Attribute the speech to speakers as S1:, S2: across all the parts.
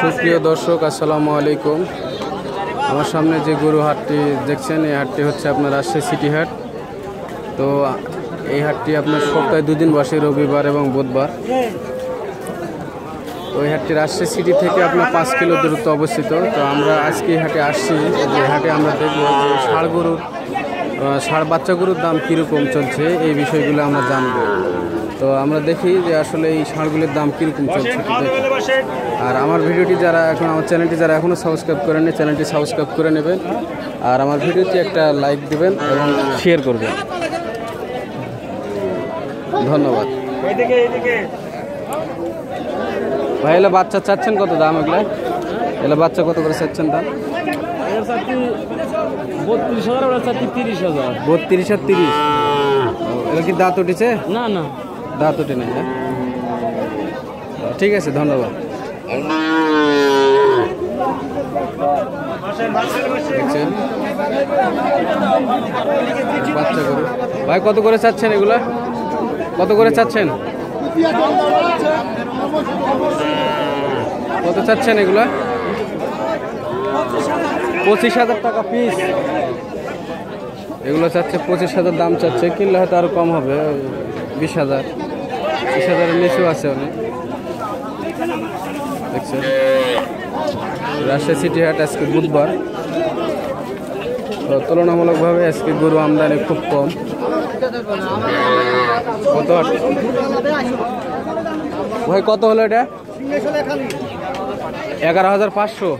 S1: সুপ্রিয় দর্শক, আসসালামু আলাইকুম। আমার সামনে যে গরু হাটটি দেখছেন, এই হাটটি হচ্ছে আপনার রাজশাহী সিটি হাট। তো, এই হাটটি আপনার সপ্তাহে দুদিন বসে, রবিবার এবং বুধবার। তো, এই হাটটি রাজশাহী সিটি থেকে আপনার পাঁচ কিলো দূরত্ব অবস্থিত। তো, আমরা আজকে এই হাটে আসছি। যে হাটে আমরা দেখব যে ষাড় গরুর ষাড় বাচ্চা গরুর দাম কীরকম চলছে, এই বিষয়গুলো আমরা জানব। তো আমরা দেখি যে আসলে এই ষাঁড়গুলির দাম কীরকম চলছে আর আমার ভিডিওটি যারা এখন আমার চ্যানেলটি যারা এখনও সাবস্ক্রাইব করেননি চ্যানেলটি সাবস্ক্রাইব করে নেবেন। আর আমার ভিডিওটি একটা লাইক দিবেন এবং শেয়ার করবেন। ধন্যবাদ। ভাই এলে বাচ্চা চাচ্ছেন কত দাম এগুলো? এলে বাচ্চা কত করে চাচ্ছেন দাম?
S2: বত্রিশ হাজার ওরা চাচ্ছি তিরিশ হাজার।
S1: বত্রিশ আর তিরিশ। এগুলো কি দাঁত উঠেছে?
S2: না না।
S1: দাঁত উঠে নেই হ্যাঁ? ঠিক আছে, ধন্যবাদ। বাচ্চা গরু। ভাই, কত করে চাচ্ছেন এগুলা? কত করে চাচ্ছেন? কত চাচ্ছেন এগুলা? পঁচিশ হাজার টাকা পিস। এগুলো চাচ্ছে, পঁচিশ হাজার দাম চাচ্ছে, কিনলে হয়তো আরও কম হবে, বিশ হাজার। বিশ হাজারের নিচেও আছে অনেক। দেখছেন? রাজশাহী সিটি হাট আজকে বুধবার। তো তুলনামূলকভাবে আজকে গরু আমদানি খুব কম। কত ভাই, কত হলো এটা? এগারো হাজার পাঁচশো।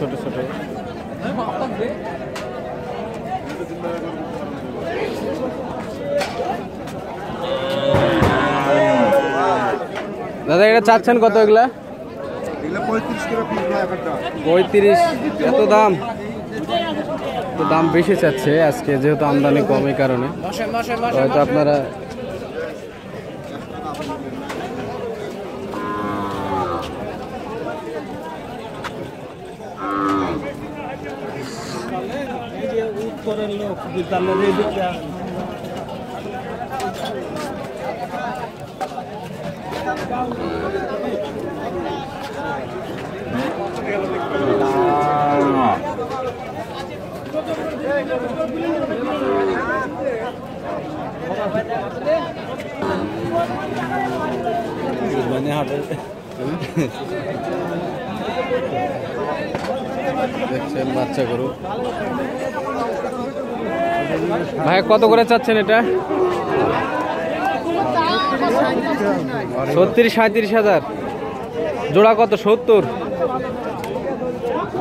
S1: ছোট ছোট। দাদা এটা চাচ্ছেন কত এগুলা? পঁয়ত্রিশ এত দাম? তো দাম বেশি চাচ্ছে আজকে যেহেতু আমদানি কম এই কারণে হয়তো আপনারা
S2: উত্তরের লোক বিদ্যালয়ের এদিকটা মানে হাটে
S1: দেখছেন বাচ্চা গরু। ভাই কত করে চাচ্ছেন এটা? ছত্রিশ সাঁত্রিশ হাজার। জোড়া কত? সত্তর।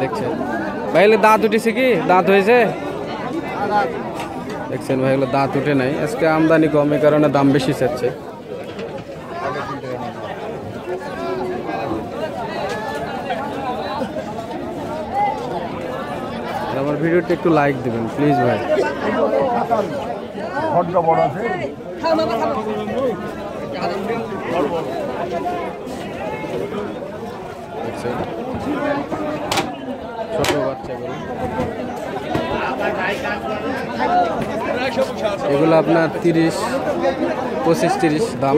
S1: দেখছেন। ভাই এগুলো দাঁত উঠেছে কি? দাঁত হয়েছে? দেখছেন ভাই এগুলো দাঁত উঠে নাই। আজকে আমদানি কম এই কারণে দাম বেশি চাচ্ছে। আমার ভিডিওটি একটু লাইক দিবেন প্লিজ ভাই? ছোট বাচ্চাগুলো এগুলো আপনার তিরিশ, পঁচিশ, তিরিশ দাম।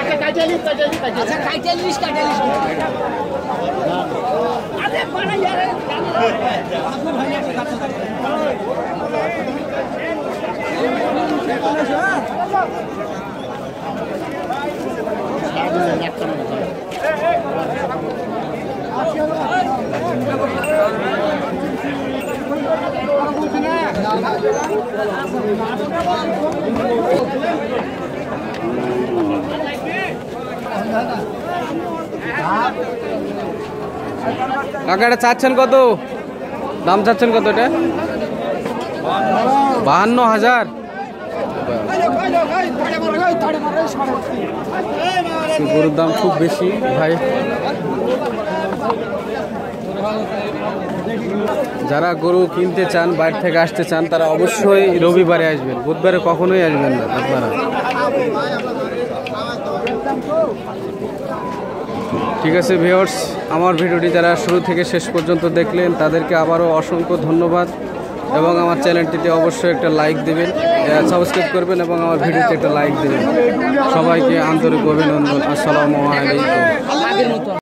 S3: আচ্ছা কাইটালিশ কাইটালিশ আরে
S1: কাকা, এটা চাচ্ছেন কত? দাম চাচ্ছেন কত এটা? বাহান্ন হাজার। গরুর দাম খুব বেশি, ভাই। যারা গরু কিনতে চান, বাইরে থেকে আসতে চান, তারা অবশ্যই রবিবারে আসবেন। বুধবারে কখনোই আসবেন না আপনারা। ঠিক আছে ভিওর্স আমার ভিডিওটি যারা শুরু থেকে শেষ পর্যন্ত দেখলেন, তাদেরকে আবারও অসংখ্য ধন্যবাদ এবং আমার চ্যানেলটিতে অবশ্যই একটা লাইক দেবেন সাবস্ক্রাইব করবেন এবং আমার ভিডিওতে একটা লাইক দেবেন। সবাইকে আন্তরিক অভিনন্দন। আসসালামু আলাইকুম।